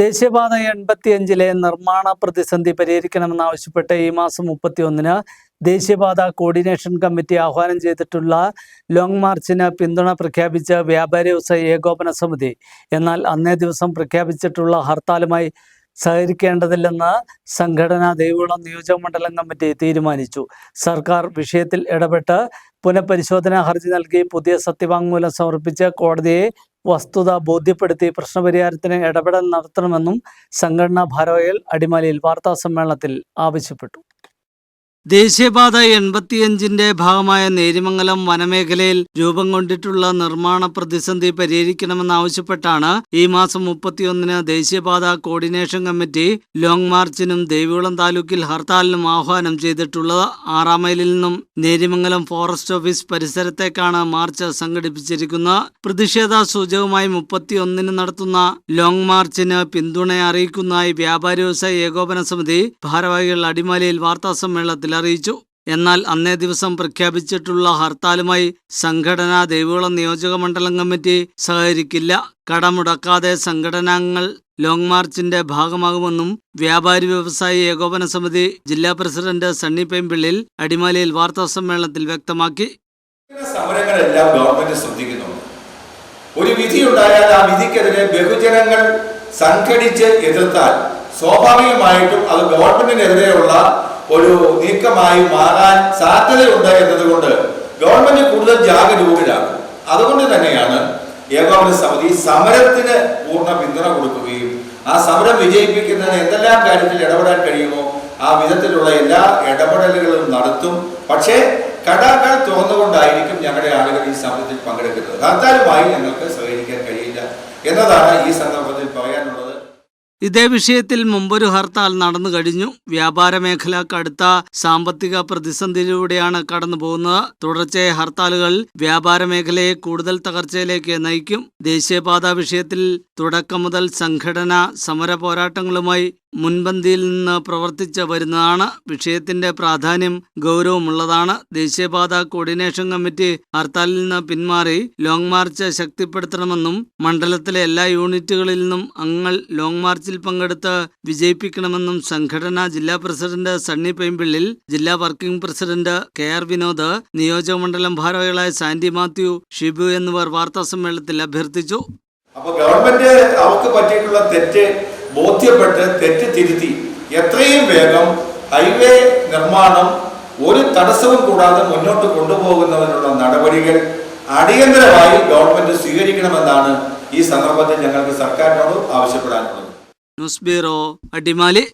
ദേശീയപാത എൺപത്തിയഞ്ചിലെ നിർമ്മാണ പ്രതിസന്ധി പരിഹരിക്കണമെന്നാവശ്യപ്പെട്ട് ഈ മാസം മുപ്പത്തിയൊന്നിന് ദേശീയപാത കോർഡിനേഷൻ കമ്മിറ്റി ആഹ്വാനം ചെയ്തിട്ടുള്ള ലോങ് മാർച്ചിന് പിന്തുണ പ്രഖ്യാപിച്ച വ്യാപാരി വ്യവസായ ഏകോപന സമിതി. എന്നാൽ അന്നേ ദിവസം പ്രഖ്യാപിച്ചിട്ടുള്ള ഹർത്താലുമായി സഹകരിക്കേണ്ടതില്ലെന്ന് സംഘടന ദേവികുളം നിയോജക മണ്ഡലം കമ്മിറ്റി തീരുമാനിച്ചു. സർക്കാർ വിഷയത്തിൽ ഇടപെട്ട് പുനഃപരിശോധനാ ഹർജി നൽകി പുതിയ സത്യവാങ്മൂലം സമർപ്പിച്ച് കോടതിയെ വസ്തുത ബോധ്യപ്പെടുത്തി പ്രശ്നപരിഹാരത്തിന് ഇടപെടൽ നടത്തണമെന്നും സംഘടനാ ഭാരവാഹികൾ അടിമാലിയിൽ വാർത്താസമ്മേളനത്തിൽ ആവശ്യപ്പെട്ടു. ദേശീയപാത എൺപത്തിയഞ്ചിന്റെ ഭാഗമായ നേരിമംഗലം വനമേഖലയിൽ രൂപം കൊണ്ടിട്ടുള്ള നിർമ്മാണ പ്രതിസന്ധി പരിഹരിക്കണമെന്നാവശ്യപ്പെട്ടാണ് ഈ മാസം മുപ്പത്തിയൊന്നിന് ദേശീയപാത കോർഡിനേഷൻ കമ്മിറ്റി ലോങ് മാർച്ചിനും ദേവികുളം താലൂക്കിൽ ഹർത്താലിനും ആഹ്വാനം ചെയ്തിട്ടുള്ളത്. ആറാം മൈലിൽ നിന്നും നേരിമംഗലം ഫോറസ്റ്റ് ഓഫീസ് പരിസരത്തേക്കാണ് മാർച്ച് സംഘടിപ്പിച്ചിരിക്കുന്നത്. പ്രതിഷേധ സൂചകമായി മുപ്പത്തിയൊന്നിന് നടത്തുന്ന ലോങ് മാർച്ചിന് പിന്തുണ അറിയിക്കുന്നതായി വ്യാപാരി വ്യവസായ ഏകോപന സമിതി ഭാരവാഹികൾ അടിമാലിയിൽ വാർത്താ സമ്മേളനത്തിൽ അറിയിച്ചു. എന്നാൽ അന്നേ ദിവസം പ്രഖ്യാപിച്ചിട്ടുള്ള ഹർത്താലുമായി സംഘടന ദേവികുളം നിയോജക മണ്ഡലം കമ്മിറ്റി സഹകരിക്കില്ല. കടമുടക്കാതെ സംഘടനാംഗങ്ങൾ ലോങ് മാർച്ചിന്റെ ഭാഗമാകുമെന്നും വ്യാപാരി വ്യവസായി ഏകോപന സമിതി ജില്ലാ പ്രസിഡന്റ് സണ്ണി പെമ്പിള്ളിൽ അടിമാലിയിൽ വാർത്താ സമ്മേളനത്തിൽ വ്യക്തമാക്കി. സമരങ്ങളെല്ലാം ഒരു വിധി ഉണ്ടായാൽ ആ വിധിക്കെതിരെ ബഹുജനങ്ങൾ സംഘടിച്ച് എതിർത്താൽ സ്വാഭാവികമായിട്ടും അത് ഗവൺമെന്റിനെതിരെയുള്ള ഒരു നീക്കമായി മാറാൻ സാധ്യതയുണ്ട് എന്നതുകൊണ്ട് ഗവൺമെന്റ് കൂടുതൽ ജാഗരൂകരാണ് അതുകൊണ്ട് തന്നെയാണ് ഏകോപന സമിതി സമരത്തിന് പൂർണ പിന്തുണ കൊടുക്കുകയും ആ സമരം വിജയിപ്പിക്കുന്നതിന് എന്തെല്ലാം കാര്യത്തിൽ ഇടപെടാൻ കഴിയുമോ ആ വിധത്തിലുള്ള എല്ലാ ഇടപെടലുകളും നടത്തും. പക്ഷേ കടാക്കൾ തുറന്നുകൊണ്ടായിരിക്കും ഞങ്ങളുടെ ആളുകൾ ഈ സമരത്തിൽ പങ്കെടുക്കുന്നത്. ഹർത്താലുമായി ഞങ്ങൾക്ക് സഹകരിക്കാൻ കഴിയില്ല എന്നതാണ് ഈ പറയാനുള്ളത് ഇതേ വിഷയത്തിൽ മുമ്പൊരു ഹർത്താൽ നടന്നു കഴിഞ്ഞു. വ്യാപാര മേഖല കടുത്ത സാമ്പത്തിക പ്രതിസന്ധിയിലൂടെയാണ് കടന്നു പോകുന്നത്. തുടർച്ചയായ ഹർത്താലുകൾ വ്യാപാര മേഖലയെ കൂടുതൽ തകർച്ചയിലേക്ക് നയിക്കും. ദേശീയപാത വിഷയത്തിൽ തുടക്കം മുതൽ സംഘടന സമര പോരാട്ടങ്ങളുമായി മുൻപന്തിയിൽ നിന്ന് പ്രവർത്തിച്ച് വരുന്നതാണ്. വിഷയത്തിന്റെ പ്രാധാന്യം ഗൗരവമുള്ളതാണ്. ദേശീയപാത കോർഡിനേഷൻ കമ്മിറ്റി ഹർത്താലിൽ നിന്ന് പിന്മാറി ലോങ് മാർച്ച് ശക്തിപ്പെടുത്തണമെന്നും മണ്ഡലത്തിലെ എല്ലാ യൂണിറ്റുകളിൽ നിന്നും അംഗങ്ങൾ ലോങ് മാർച്ചിൽ പങ്കെടുത്ത് വിജയിപ്പിക്കണമെന്നും സംഘടന ജില്ലാ പ്രസിഡന്റ് സണ്ണി പൈമ്പിള്ളിൽ ജില്ലാ working president K R Vinod നിയോജക മണ്ഡലം ഭാരവാഹികളായ സാൻഡി മാത്യു ഷിബു എന്നിവർ വാർത്താ സമ്മേളനത്തിൽ അഭ്യർത്ഥിച്ചു. അപ്പൊ ഗവൺമെന്റ് അവർക്ക് പറ്റിയിട്ടുള്ള തെറ്റ് ബോധ്യപ്പെട്ട് തെറ്റ് തിരുത്തി. എത്രയും വേഗം ഹൈവേ നിർമ്മാണം ഒരു തടസ്സവും കൂടാതെ മുന്നോട്ട് കൊണ്ടുപോകുന്നതിനുള്ള നടപടികൾ അടിയന്തരമായി ഗവൺമെന്റ് സ്വീകരിക്കണമെന്നാണ് ഈ സന്ദർഭത്തിൽ ഞങ്ങൾക്ക് സർക്കാരിനോട് ആവശ്യപ്പെടാനുള്ളത്. News bureau Adimali.